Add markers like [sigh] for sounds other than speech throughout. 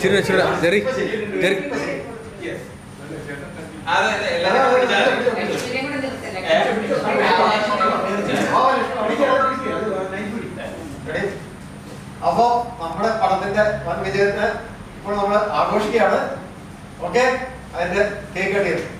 ചിരി ചിരി Jerry Jerry. അപ്പോ നമ്മുടെ പടത്തിന്റെ വൻ വിജയത്തെ ഇപ്പോൾ നമ്മൾ ആഘോഷിക്കുകയാണ്. Okay? and then take it in.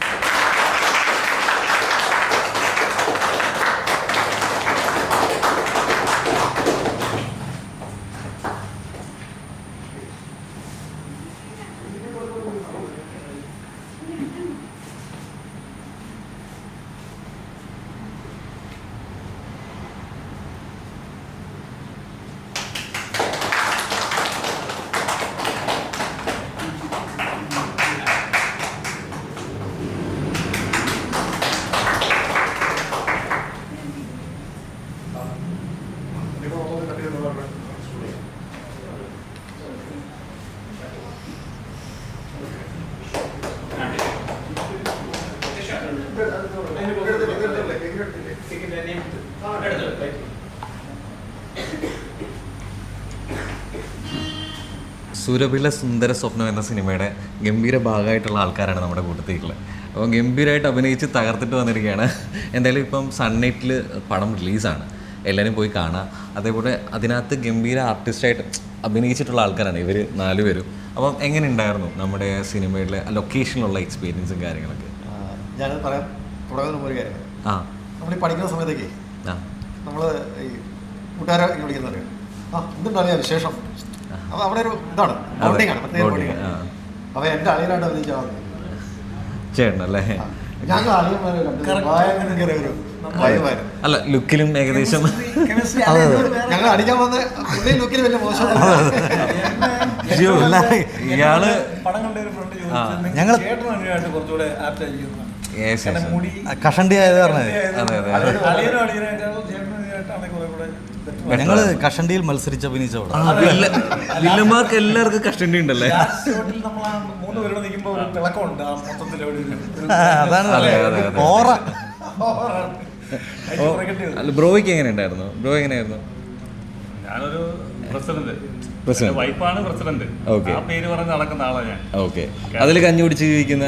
Cake കട്ടിയത് സുരഭില സുന്ദര സ്വപ്നം എന്ന സിനിമയുടെ ഗംഭീര ഭാഗമായിട്ടുള്ള ആൾക്കാരാണ് നമ്മുടെ കൂട്ടത്തിലുള്ളത് അപ്പോൾ ഗംഭീരമായിട്ട് അഭിനയിച്ച് തകർത്തിട്ട് വന്നിരിക്കുകയാണ്. എന്തായാലും ഇപ്പം സൺനൈറ്റിൽ പടം റിലീസാണ്. എല്ലാവരും പോയി കാണാം. അതേപോലെ അതിനകത്ത് ഗംഭീര ആർട്ടിസ്റ്റായിട്ട് അഭിനയിച്ചിട്ടുള്ള ആൾക്കാരാണ് ഇവർ നാലുപേരും. അപ്പം എങ്ങനെ ഉണ്ടായിരുന്നു നമ്മുടെ സിനിമയിലെ ലൊക്കേഷനിലുള്ള എക്സ്പീരിയൻസും കാര്യങ്ങളൊക്കെ? ഞാനത് പറയാം. തുടങ്ങുന്ന ഒരു കാര്യം. ആ. നമ്മൾ ഈ പഠിക്കുന്ന സമയത്തേക്ക് നമ്മൾ ഈ കൂട്ടുകാരെ ഇങ്ങനെ വിളിക്കുന്നത് ആ എന്തുണ്ടാവില്ല വിശേഷം? അപ്പൊ അവിടെ ഒരു ഇതാണ് ബോണ്ടിങ് ആണ് പ്രത്യേക ബോണ്ടിങ് ആ. അപ്പൊ എന്റെ അളിയനായിട്ട് അഭിനയിച്ചാൽ ചേട്ടനല്ലേ? ഞങ്ങൾ അല്ല ലുക്കിലും ഏകദേശം ഞങ്ങൾ അടിക്കാൻ വന്ന ലുക്കിൽ വലിയ മോശം ഇയാൾ പടം കഷണ്ടി ആയത് പറഞ്ഞത്. ഞങ്ങൾ കഷണ്ടിയിൽ മത്സരിച്ച അഭിനയിച്ച വില്ലന്മാർക്ക് എല്ലാവർക്കും കഷണ്ടി ഉണ്ടല്ലേ? അതാണ് അതെ, അതെ, അതെ. ഓറ. ബ്രോയ്ക്ക് എങ്ങനെ ഉണ്ടായിരുന്നു? ബ്രോ എങ്ങനെയായിരുന്നു? ഞാനൊരു പ്രസിഡന്റ്. എന്റെ വൈഫാണ് പ്രസിഡന്റ്. ഓക്കെ ആ പേര് പറഞ്ഞ് നടക്കുന്ന ആളാണ് ഞാൻ. ഓക്കെ അതിൽ കഞ്ഞി പിടിച്ച് ജീവിക്കുന്ന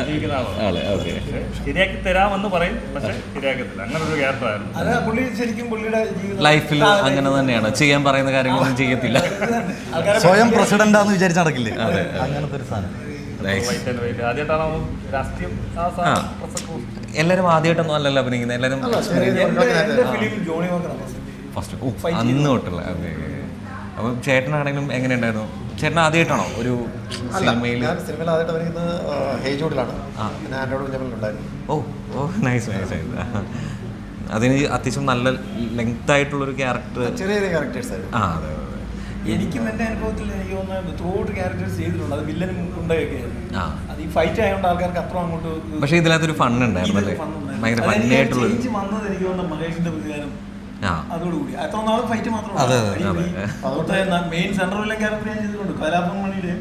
ആൾ. ഓക്കെ ശരിയാക്കി തരാമെന്ന് പറയും പക്ഷെ ശരിയാക്കത്തില്ല. അങ്ങനെ ഒരു ക്യാരക്ടറായിരുന്നു അത് പുള്ളി ശരിക്കും പുള്ളിയുടെ ലൈഫിൽ അങ്ങനെ തന്നെയാണ്. ചെയ്യാൻ പറയുന്ന കാര്യങ്ങളൊന്നും ചെയ്യത്തില്ല. സ്വയം സ്വയം പ്രസിഡന്റാന്ന് വിചാരിച്ച് നടക്കില്ലേ? അങ്ങനത്തെ ഒരു സാധനം. എല്ലാരും ആദ്യമായിട്ടൊന്നും അല്ലല്ലോ അഭിനയിക്കുന്നത്. വാക്കറാണ് ഫസ്റ്റ് അന്ന് തൊട്ടുള്ള. അതെ അപ്പം ചേട്ടനാണെങ്കിലും എങ്ങനെ ഉണ്ടായിരുന്നു ചേട്ടൻ ആദ്യമായിട്ടാണോ ഒരു സിനിമയിൽ ഞാൻ സിനിമയിൽ ആദ്യമായിട്ട് അഭിനയിക്കുന്നത് ഹേജോഡിലാണ്. പിന്നെ ആൻഡ്രോയിഡ് ഓ ഓ നൈസ് നൈസ് നൈസ് അതിന് അത്യാവശ്യം നല്ല ലെങ്ത് ആയിട്ടുള്ളൊരു ക്യാരക്ടർ ചെറിയ ചെറിയ ക്യാരക്ടേഴ്സ് ആയിരുന്നു. ആ അതെ അതെ എനിക്കും എന്റെ അനുഭവത്തിൽ എനിക്ക് തോന്നുന്നത് ത്രൂഔട്ട് ക്യാരക്ടേഴ്സ് ചെയ്തിട്ടുണ്ട്. അത് വില്ലൻ ഉണ്ടായൊക്കെ ആ. അത് ഈ ഫൈറ്റ് ആയതുകൊണ്ട് ആൾക്കാർക്ക് അത്ര അങ്ങോട്ട് പക്ഷേ ഇതിനകത്തൊരു ഫൺ ഉണ്ടായിരുന്നു അല്ലേ? ഭയങ്കര ഫണ്ണി ആയിട്ടുള്ളൊരു ചേഞ്ച് വന്നത് എനിക്ക് തോന്നുന്നു മഹേഷിന്റെ പ്രതികാരം. അതോടുകൂടി. അത്ര നാൾ ഫൈറ്റ് മാത്രമേ അതെ, അതെ. അതുകൊണ്ട് മെയിൻ സെൻട്രൽ വില്ലൻ ക്യാരക്ടർ ഞാൻ ചെയ്തിട്ടുണ്ട്. കലാഭവൻ മണിയുടെയും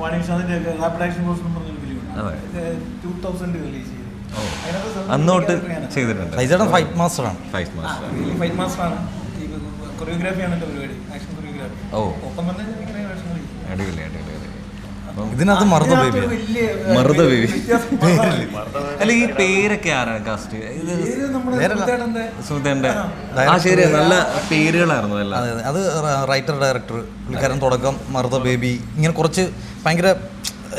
വാണി വിശ്വനാഥിന്റെ ഒക്കെ റാപ്പിഡ് ആക്ഷൻ ഫോഴ്സ് എന്ന് പറഞ്ഞൊരു അതെ. ഫിലിം ടൂ തൗസൻഡ് റിലീസ് ചെയ്തു. ഓ. അതിനകത്ത് central അന്ന് തൊട്ട് ചെയ്തിട്ടുണ്ട്. സൈജേട്ടൻ ഫൈറ്റ് മാസ്റ്റർ ആണ്. ഫൈറ്റ് മാസ്റ്റർ ഫൈറ്റ് മാസ്റ്റർ ആണ്. കൊറിയോഗ്രാഫിയാണ് എന്റെ പരിപാടി. ആക്ഷൻ കൊറിയോഗ്രാഫി ഓ. ഒപ്പം തന്നെ. അടിപൊളി അടിപൊളി. ഇതിനകത്ത് മറുത ഇതിനകത്ത് ബേബി മർദ്ദ മറുത ബേബി. അല്ല ഈ പേരൊക്കെ ആരാണ് കാസ്റ്റ് സുധേന്റെ ആ ശരി നല്ല പേരുകളായിരുന്നു എല്ലാം. അതെ അതെ. അത് റൈറ്റർ ഡയറക്ടർ പുള്ളിക്കാരൻ തുടക്കം മറുത ബേബി ഇങ്ങനെ കുറച്ച് ഭയങ്കര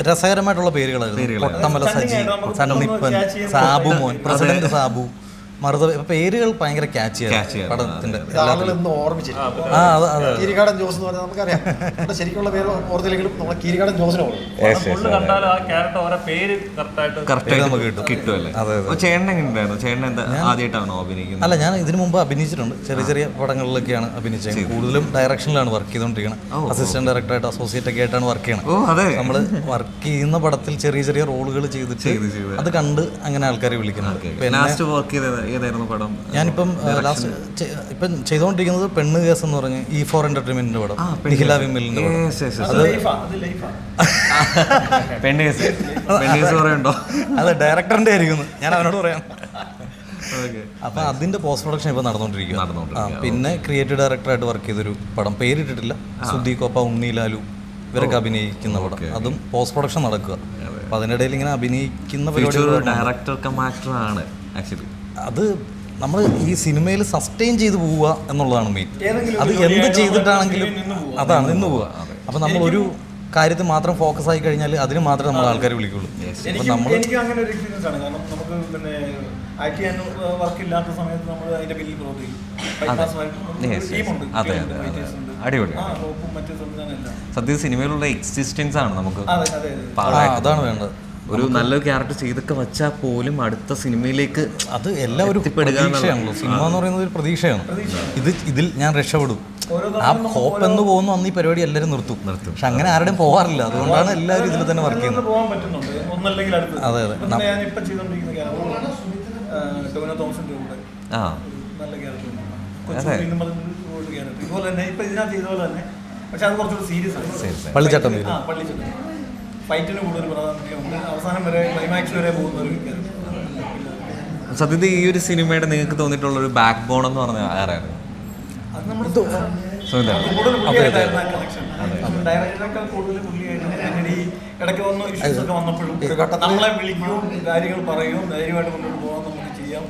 രസകരമായിട്ടുള്ള പേരുകളായിരുന്നു. പൊട്ടമല കൊട്ടമല സജി സണ്ണിപ്പൻ സാബു മോൻ പ്രസിഡന്റ് സാബു. മറുത പേരുകൾ ഭയങ്കര ക്യാച്ച്. പടത്തിന്റെ ആ അതെ അതെ കീരിക്കാടൻ ജോസ് എന്ന് പറഞ്ഞാൽ നമുക്കറിയാം. നമ്മുടെ ശരിക്കുള്ള പേര് ഓർത്തില്ലെങ്കിലും നമ്മൾ കീരിക്കാടൻ ജോസിനെ ഓർക്കും ഫുള്ള് കണ്ടാലും ആ ക്യാരക്ടർ ഓരോ പേര് കറക്റ്റായിട്ട് കറക്റ്റ് നമുക്ക് നമുക്ക് കിട്ടും. കിട്ടുമല്ലേ അതെ, അതെ. ചേട്ടൻ എങ്ങനെ ഉണ്ടായിരുന്നു? ചേട്ടൻ എന്താ ആദ്യമായിട്ടാണോ അഭിനയിക്കുന്നത്? അല്ല ഞാൻ ഇതിനു മുമ്പ് അഭിനയിച്ചിട്ടുണ്ട്. ചെറിയ ചെറിയ പടങ്ങളിലൊക്കെയാണ് അഭിനയിച്ചത്. കൂടുതലും ഡയറക്ഷനിലാണ് വർക്ക് ചെയ്തുകൊണ്ടിരിക്കുന്നത് അസിസ്റ്റന്റ് ഡയറക്ടറായിട്ട് അസോസിയേറ്റ് ഒക്കെ ആയിട്ടാണ് വർക്ക് ചെയ്യണം. നമ്മൾ വർക്ക് ചെയ്യുന്ന പടത്തിൽ ചെറിയ ചെറിയ റോളുകൾ ചെയ്തിട്ട് ചെയ്ത് ചെയ്ത്. അത് കണ്ട് അങ്ങനെ ആൾക്കാരെ വിളിക്കുന്നത് ഏതായിരുന്നു പടം? ഞാനിപ്പം ലാസ്റ്റ് ഇപ്പം ചെയ്തുകൊണ്ടിരിക്കുന്നത് പെണ്ണ് കേസ് എന്ന് പറഞ്ഞ് ഇ ഫോർ എന്റർടൈൻമെന്റിന്റെ പടം നിഖില വിമലിന്റെ പെണ്ണ് കേസ്. പെണ്ണ് കേസ് അത് ലൈഫാ അത് ഡയറക്ടറിന്റെ ആയിരിക്കുന്നു ഞാൻ അവനോട് പറയാം. ഓക്കെ അപ്പൊ അതിന്റെ പോസ്റ്റ് പ്രൊഡക്ഷൻ ഇപ്പൊ നടന്നുകൊണ്ടിരിക്കുക. പിന്നെ ക്രിയേറ്റീവ് ഡയറക്ടറായിട്ട് വർക്ക് ചെയ്തൊരു പടം. പേരിട്ടിട്ടില്ല. സുദീ കോപ്പ ഉണ്ണിലാലു ഇവരൊക്കെ അഭിനയിക്കുന്ന പടം. അതും പോസ്റ്റ് പ്രൊഡക്ഷൻ നടക്കുക. അപ്പൊ അതിനിടയിൽ ഇങ്ങനെ അഭിനയിക്കുന്ന ഡയറക്ടർ കം ആക്ടർ ആണ് ആക്ച്വലി അത് നമ്മൾ ഈ സിനിമയിൽ സസ്റ്റെയിൻ ചെയ്തു പോവുക എന്നുള്ളതാണ് മെയിൻ അത് എന്ത് ചെയ്തിട്ടാണെങ്കിലും. അതാണ് നിന്ന് പോവുക. അപ്പൊ നമ്മൾ ഒരു കാര്യത്തിൽ മാത്രം ഫോക്കസ് ആയി കഴിഞ്ഞാൽ അതിന് മാത്രമേ നമ്മൾ ആൾക്കാരെ വിളിക്കുള്ളൂ. അപ്പൊ എനിക്ക് നമ്മൾ എനിക്ക് അങ്ങനെ ഒരു എക്സ്പീരിയൻസ് ആണ്. കാരണം നമുക്ക് പിന്നെ വർക്ക് ഇല്ലാത്ത സമയത്ത് നമ്മൾ അതിന്റെ പിന്നിൽ പ്രവർത്തിക്കും. അടിപൊളി. സത്യം സിനിമയിലുള്ള എക്സിസ്റ്റൻസ് ആണ് നമുക്ക് അതെ അതെ അതെ. അതാണ് വേണ്ടത്. ഒരു നല്ലൊരു ക്യാരക്ടർ ചെയ്തൊക്കെ വെച്ചാൽ പോലും അടുത്ത സിനിമയിലേക്ക് അത് എല്ലാം ഒരു. പ്രതീക്ഷയാണല്ലോ. സിനിമ എന്ന് പറയുന്നത് ഒരു പ്രതീക്ഷയാണ്. ഇത് ഇതിൽ ഞാൻ രക്ഷപ്പെടും. ആ ഹോപ്പ് എന്ന് പോകുന്നു അന്ന് ഈ പരിപാടി എല്ലാവരും നിർത്തും. നിർത്തും. പക്ഷെ അങ്ങനെ ആരുടെയും പോകാറില്ല അതുകൊണ്ടാണ് എല്ലാവരും ഇതിൽ തന്നെ വർക്ക് ചെയ്യുന്നത്. പോകാൻ പറ്റുന്നുണ്ട്. ഒന്നല്ലെങ്കിൽ അടുത്ത് അതെ, അതെ. ആ ഇതുപോലെ തന്നെ ഇപ്പൊ ഇതിനകത്ത് ചെയ്ത പോലെ തന്നെ. പക്ഷെ അത് കുറച്ചുകൂടി സീരിയസ് ആണ്. പള്ളിച്ചട്ടം വരും ആ പള്ളിച്ചട്ടം. ഫൈറ്റിന് കൂടുതൽ പ്രാധാന്യമുണ്ട് അവസാനം വരെ ക്ലൈമാക്സ് വരെ പോകുന്ന ഒരു. സത്യത്തിൽ ഈ ഒരു സിനിമയുടെ നിങ്ങൾക്ക് തോന്നിയിട്ടുള്ള ഒരു ബാക്ക് ബോൺ എന്ന് പറഞ്ഞ ആരായിരുന്നു? അത് നമ്മൾ സുനിത. കൂടുതൽ പുള്ളിയായിട്ടായിരുന്നു ആ connection. ഡയറക്ടറേക്കാൾ കൂടുതൽ ഇടയ്ക്ക് വന്ന ഇഷ്യൂസ് ഒക്കെ വന്നപ്പോഴും നമ്മളെ വിളിക്കും കാര്യങ്ങൾ പറയും ധൈര്യമായിട്ട് മുന്നോട്ട് പോകാൻ നമുക്ക് ചെയ്യാം.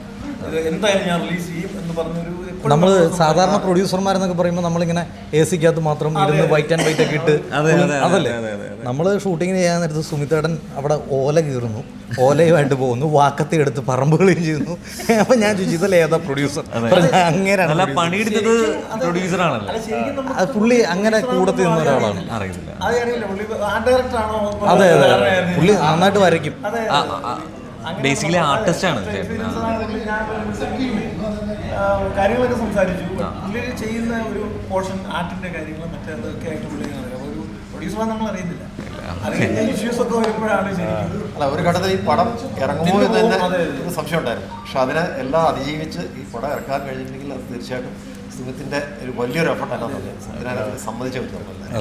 എന്തായാലും ഞാൻ റിലീസ് ചെയ്യും എന്ന് പറഞ്ഞൊരു നമ്മൾ സാധാരണ പ്രൊഡ്യൂസർമാരെന്നൊക്കെ പറയുമ്പോൾ നമ്മളിങ്ങനെ എ സിക്കകത്ത് മാത്രം ഇരുന്ന് വൈറ്റ് ആൻഡ് വൈറ്റ് ഒക്കെ ഇട്ട് അതെ, അതെ, അതെ, അതല്ലേ? അതെ, അതെ, നമ്മൾ ഷൂട്ടിങ്ങിന് ചെയ്യാൻ നേരത്ത് സുമിത്തേടൻ അവിടെ ഓല കീറുന്നു. ഓലയുമായിട്ട് പോകുന്നു. വാക്കത്തെ എടുത്ത് പറമ്പ് ചെയ്യുന്നു. അപ്പൊ ഞാൻ ചോദിച്ചതല്ലേ ഏതാ പ്രൊഡ്യൂസർ അങ്ങനെയാണ്. പണിയെടുത്തത് പ്രൊഡ്യൂസർ ആണല്ലോ. ശരിക്കും നമ്മൾ പുള്ളി അങ്ങനെ കൂടത്തിൽ നിന്ന ഒരാളാണ്. അത് അതെ അതെ പുള്ളി നന്നായിട്ട് വരയ്ക്കും. അതെ ബേസിക്കലി ആർട്ടിസ്റ്റ് ആണ് കാര്യങ്ങളൊക്കെ സംസാരിച്ചു. പുള്ളി ചെയ്യുന്ന ഒരു പോർഷൻ ആർട്ടിന്റെ കാര്യങ്ങൾ മറ്റേതൊക്കെ ആയിട്ട് പുള്ളി നമ്മൾ അറിയുന്നില്ല. [laughs] അല്ല ഒരു ഘട്ടത്തിൽ ഈ പടം ഇറങ്ങുമോ എന്ന് തന്നെ സംശയം ഉണ്ടായിരുന്നു. പക്ഷെ അതിനെ എല്ലാം അതിജീവിച്ച് ഈ പടം ഇറക്കാൻ കഴിഞ്ഞിട്ടുണ്ടെങ്കിൽ അത് തീർച്ചയായിട്ടും സുമിത്തിന്റെ ഒരു വലിയൊരു എഫർട്ട് അല്ല അതിനകത്ത് സമ്മതിച്ചു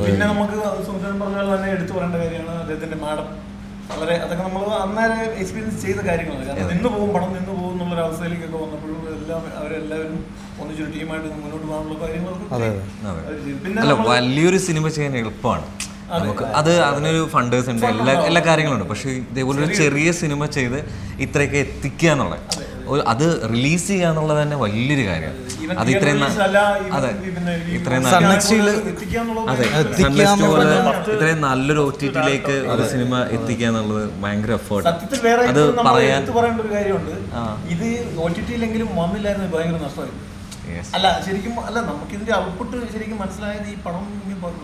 പിന്നെ നമുക്ക് തന്നെ എടുത്തു പറയേണ്ട കാര്യമാണ് അദ്ദേഹത്തിന്റെ മാഡം. വളരെ അതൊക്കെ നമ്മൾ അന്നേരം എക്സ്പീരിയൻസ് ചെയ്ത കാര്യങ്ങളാണ്. കാരണം നിന്ന് പോകും പണം നിന്ന് പോകും എന്നുള്ള ഒരു അവസ്ഥയിലേക്കൊക്കെ വന്നപ്പോഴും എല്ലാം അവരെല്ലാവരും ഒന്നിച്ചൊരു ടീമായിട്ട് മുന്നോട്ട് പോകാനുള്ള കാര്യങ്ങളൊക്കെ. പിന്നെ വലിയൊരു സിനിമ ചെയ്യാൻ എളുപ്പമാണ്. നമുക്ക് അത് അതിനൊരു ഫണ്ടേഴ്സ് ഉണ്ട്. എല്ലാ എല്ലാ കാര്യങ്ങളും ഉണ്ട് പക്ഷേ ഇതേപോലെ ഒരു ചെറിയ സിനിമ ചെയ്ത് ഇത്രയൊക്കെ എത്തിക്കുക എന്നുള്ളത്. അത് റിലീസ് ചെയ്യുക എന്നുള്ളത് തന്നെ വലിയൊരു കാര്യമാണ് അത് ഇത്രയും അതെ. ഇത്രയും നല്ല- എത്തിക്കുക എന്നുള്ളത് അതെ. പോലെ ഇത്രയും നല്ലൊരു ഒ ടി ടിയിലേക്ക് ഒരു സിനിമ എത്തിക്കുക എന്നുള്ളത് ഭയങ്കര എഫേർട്ട് അത് പറയാൻ എടുത്തു പറയേണ്ട ഒരു കാര്യമുണ്ട്. ഇത് ഒ ടി ടിയിലെങ്കിലും വന്നില്ലായിരുന്നു ഭയങ്കര നഷ്ടമായി. അല്ല ശരിക്കും അല്ല നമുക്ക് ഇതിന്റെ ഔട്ട്പുട്ട് ശരിക്കും മനസ്സിലായത് ഈ പടം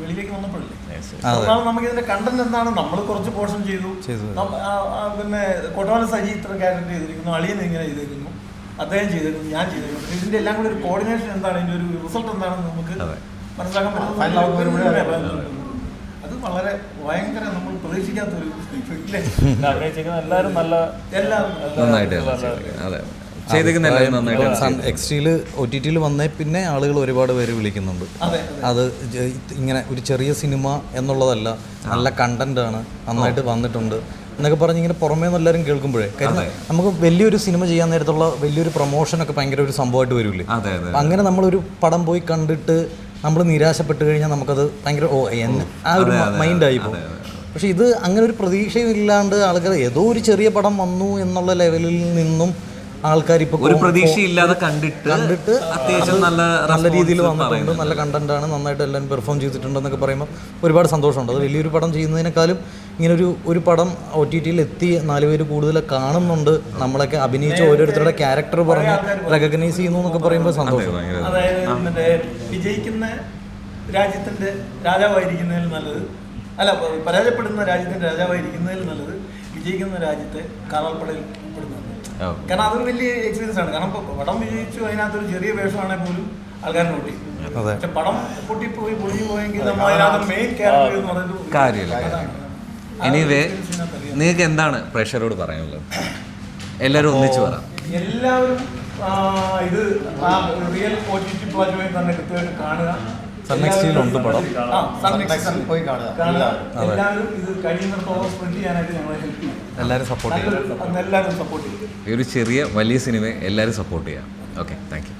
വെളിയിലേക്ക് വന്നപ്പോഴല്ലേ? നമുക്ക് ഇതിന്റെ കണ്ടന്റ് എന്താണ്? നമ്മൾ കുറച്ച് പോർഷൻ ചെയ്തു. പിന്നെ കൊട്ടവാല സജി ഇത്ര ക്യാരക്ടർ ചെയ്തിരിക്കുന്നു. അളിയൻ ഇങ്ങനെ ചെയ്തിരിക്കുന്നു. അദ്ദേഹം ചെയ്തിരുന്നു ഞാൻ ചെയ്തിരുന്നു ഇതിന്റെ എല്ലാം കൂടി ഒരു കോർഡിനേഷൻ എന്താണ്? ഇതിന്റെ ഒരു റിസൾട്ട് എന്താണെന്ന് നമുക്ക് അതെ. മനസ്സിലാക്കാൻ പറ്റുന്നത് അത് വളരെ ഭയങ്കര നമ്മൾ പ്രതീക്ഷിക്കാത്ത ഒരു [laughs] [laughs] എല്ലാവരും നല്ല എല്ലാവരും. നന്നായിട്ട് അതെ ചെയ്തേക്കുന്ന എല്ലാവരും നന്നായിട്ട് എക്സ് ടിയിൽ ഒ ടി ടിയിൽ വന്നേ പിന്നെ ആളുകൾ ഒരുപാട് പേര് വിളിക്കുന്നുണ്ട്. അതെ ഇങ്ങനെ ഒരു ചെറിയ സിനിമ എന്നുള്ളതല്ല നല്ല കണ്ടന്റ് ആണ് നന്നായിട്ട് വന്നിട്ടുണ്ട് എന്നൊക്കെ പറഞ്ഞ് ഇങ്ങനെ പുറമേ നിന്ന് എല്ലാവരും കേൾക്കുമ്പോഴേ കാര്യം നമുക്ക് വലിയൊരു സിനിമ ചെയ്യാൻ നേരത്തുള്ള വലിയൊരു പ്രൊമോഷൻ ഒക്കെ ഭയങ്കര ഒരു സംഭവമായിട്ട് വരില്ലേ? അങ്ങനെ നമ്മളൊരു പടം പോയി കണ്ടിട്ട് നമ്മൾ നിരാശപ്പെട്ട് കഴിഞ്ഞാൽ നമുക്കത് ഭയങ്കര ഓ ആ ഒരു മൈൻഡായി പോകും. പക്ഷെ ഇത് അങ്ങനെ ഒരു പ്രതീക്ഷയും ഇല്ലാണ്ട് ആൾക്കാർ ഏതോ ഒരു ചെറിയ പടം വന്നു എന്നുള്ള ലെവലിൽ നിന്നും ആൾക്കാർ ഇപ്പൊ ഒരു പ്രതീക്ഷയില്ലാതെ കണ്ടിട്ട് കണ്ടിട്ട് അത്യാവശ്യം നല്ല നല്ല രീതിയിൽ വന്നിട്ടുണ്ട് നല്ല കണ്ടന്റ് ആണ് നന്നായിട്ട് എല്ലാവരും പെർഫോം ചെയ്തിട്ടുണ്ടെന്നൊക്കെ പറയുമ്പോൾ ഒരുപാട് സന്തോഷമുണ്ട്. അത് വലിയൊരു പടം ചെയ്യുന്നതിനേക്കാളും ഇങ്ങനെ ഒരു ഒരു പടം ഒ ടി ടിയിൽ എത്തി നാലുപേര് കൂടുതൽ കാണുന്നുണ്ട്. നമ്മളൊക്കെ അഭിനയിച്ച ഓരോരുത്തരുടെ ക്യാരക്ടർ പറഞ്ഞ് റെക്കഗ്നൈസ് ചെയ്യുന്നു എന്നൊക്കെ പറയുമ്പോൾ സന്തോഷം. അതായത് മറ്റേ വിജയിക്കുന്ന രാജ്യത്തിന്റെ രാജാവായിരിക്കുന്നതിൽ നല്ലത്. അല്ല പരാജയപ്പെടുന്ന രാജ്യത്തിന്റെ രാജാവായിരിക്കുന്നതിൽ നല്ലത് വിജയിക്കുന്ന രാജ്യത്തെ കാലാൾപ്പടയിൽ ഉൾപ്പെടുന്നതാണ്. ഓ. കാരണം അതൊരു വലിയ എക്സ്പീരിയൻസ് ആണ്. കാരണം പടം വിജയിച്ചു അതിനകത്തൊരു ചെറിയ വേഷമാണെങ്കിൽ പോലും ആൾക്കാർ കൂട്ടി. പക്ഷെ പടം പൊട്ടിപ്പോയി പൊളിഞ്ഞു പോയെങ്കിൽ നമ്മൾ അതിനകത്ത് മെയിൻ ക്യാരക്ടർ എന്ന് പറയുന്നത് കാര്യമില്ല. എനിവേ. നിങ്ങൾക്ക് എന്താണ് പ്രേക്ഷകരോട് പറയാനുള്ളത്? എല്ലാവരും ഒന്നിച്ചു പറ. എല്ലാവരും ഇത് റിയൽ ഒ ടി ടി പ്ലാറ്റ്ഫോമിൽ തന്നെ കൃത്യമായിട്ട് കാണുക. ഉണ്ട് പടം. പോയി കാണുക. എല്ലാവരും. സപ്പോർട്ട് ചെയ്യും. ഈ ഒരു ചെറിയ വലിയ സിനിമയെ എല്ലാവരും സപ്പോർട്ട് ചെയ്യാം. Okay thank you